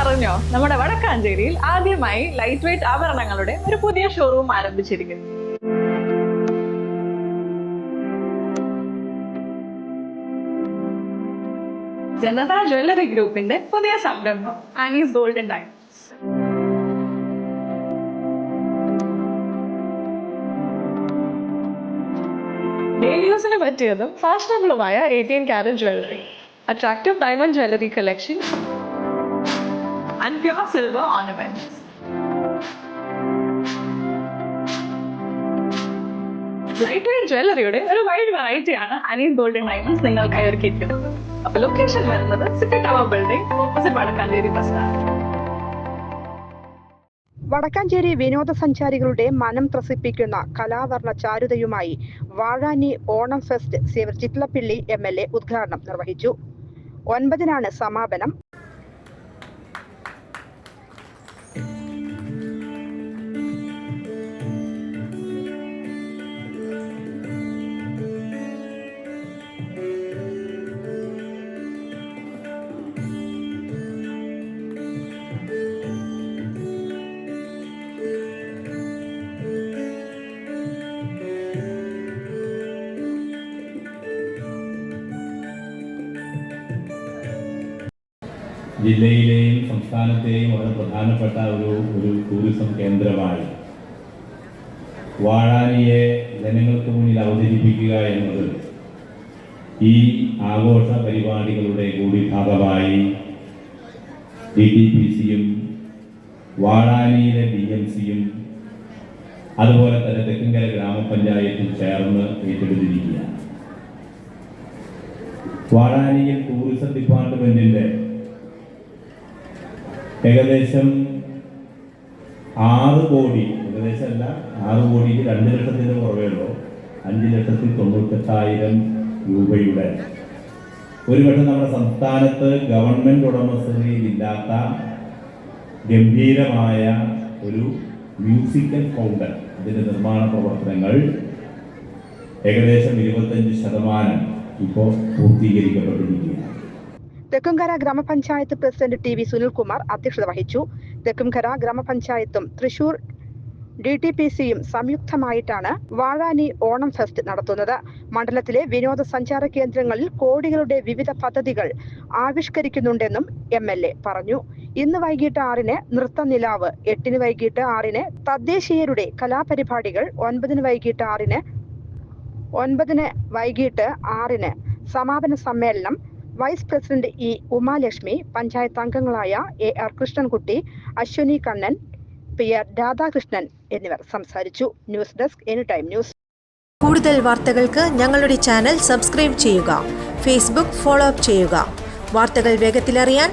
അറിഞ്ഞോ? നമ്മുടെ വടക്കാഞ്ചേരിയിൽ ആദ്യമായി ലൈറ്റ് വെയിറ്റ് ആഭരണങ്ങളുടെ ഒരു പുതിയ ഷോറൂം ആരംഭിച്ചിരിക്കുന്നു. ജനത ജ്വല്ലറി ഗ്രൂപ്പിന്റെ പുതിയ സംരംഭം ആനീസ് ഗോൾഡൻ ഡയമണ്ട്സ്. ഡെയിലി പറ്റിയതും ഫാഷനബിളുമായ eighteen carat jewellery attractive diamond jewellery collection and pure silver ornaments. Light ജ്വല്ലറിയുടെ ഒരു വൈഡ് വെറൈറ്റിയാണ് അനിയൻ ഗോൾഡൻ ഡയമണ്ട്സ് നിങ്ങൾക്കായി ഒരുക്കിയിരിക്കുന്നത്. അപ്പൊ ലൊക്കേഷൻ വരുന്നത് city tower building opposite Vadakkanchery bus Vadakkanchery വിനോദസഞ്ചാരികളുടെ മനം ത്രസിപ്പിക്കുന്ന കലാവർണ ചാരുതയുമായി Vazhani Onam fest Xavier Chittilappilly M L A ഉദ്ഘാടനം നിർവഹിച്ചു. ഒൻപതിനാണ് സമാപനം. ജില്ലയിലെയും സംസ്ഥാനത്തെയും വളരെ പ്രധാനപ്പെട്ട ഒരു ഒരു ടൂറിസം കേന്ദ്രമായി. വാഴാനിയെ ജനങ്ങൾക്ക് മുന്നിൽ അവതരിപ്പിക്കുക എന്നത് ഈ ആഘോഷ പരിപാടികളുടെ കൂടി ഭാഗമായി ഡി ടി പി സിയും വാഴാനിയിലെ ഡി എം സിയും അതുപോലെ തന്നെ തെക്കിങ്കര ഗ്രാമപഞ്ചായത്തും ചേർന്ന് ഏറ്റെടുത്തിരിക്കുകയാണ്. വാഴാനിയിൽ ടൂറിസം ഡിപ്പാർട്ട്മെന്റിന്റെ ഏകദേശം ആറ് കോടി ഏകദേശം അല്ല ആറ് കോടി രണ്ട് ലക്ഷത്തിന് കുറവേ ഉള്ളൂ. അഞ്ച് ലക്ഷത്തി തൊണ്ണൂറ്റെട്ടായിരം രൂപയുടെ. ഒരുപക്ഷെ നമ്മുടെ സംസ്ഥാനത്ത് ഗവൺമെന്റ് ഉടമസ്ഥതയിലില്ലാത്ത ഗംഭീരമായ ഒരു മ്യൂസിക്കൽ ഫൗണ്ടൻ അതിന്റെ നിർമ്മാണ പ്രവർത്തനങ്ങൾ ഏകദേശം ഇരുപത്തഞ്ച് ശതമാനം ഇപ്പോൾ പൂർത്തീകരിക്കപ്പെട്ടിരിക്കുകയാണ്. തെക്കുംകര ഗ്രാമപഞ്ചായത്ത് പ്രസിഡന്റ് ടി വി സുനിൽകുമാർ അധ്യക്ഷത വഹിച്ചു. തെക്കുംകര ഗ്രാമപഞ്ചായത്തും തൃശൂർ ഡി ടി പി സിയും സംയുക്തമായിട്ടാണ് വാഴാനി ഓണം ഫെസ്റ്റ് നടത്തുന്നത്. മണ്ഡലത്തിലെ വിനോദസഞ്ചാര കേന്ദ്രങ്ങളിൽ കോടികളുടെ വിവിധ പദ്ധതികൾ ആവിഷ്കരിക്കുന്നുണ്ടെന്നും എം എൽ എ പറഞ്ഞു. ഇന്ന് വൈകിട്ട് ആറിന് നൃത്തനിലാവ് എട്ടിന് വൈകിട്ട് ആറിന് തദ്ദേശീയരുടെ കലാപരിപാടികൾ ഒൻപതിന് വൈകിട്ട് ആറിന് ഒൻപതിന് വൈകിട്ട് ആറിന് സമാപന സമ്മേളനം vice president E Umalakshmi panchayat അംഗങ്ങളായ A R Krishnankutty Ashwini Kannan P R Radhakrishnan എന്നിവർ സംസാരിച്ചു. News desk any time news. കൂടുതൽ വാർത്തകൾക്ക് ഞങ്ങളുടെ ചാനൽ സബ്സ്ക്രൈബ് ചെയ്യുക ഫേസ്ബുക്ക് ഫോളോ അപ്പ് ചെയ്യുക. വാർത്തകൾ വേഗത്തിലറിയാൻ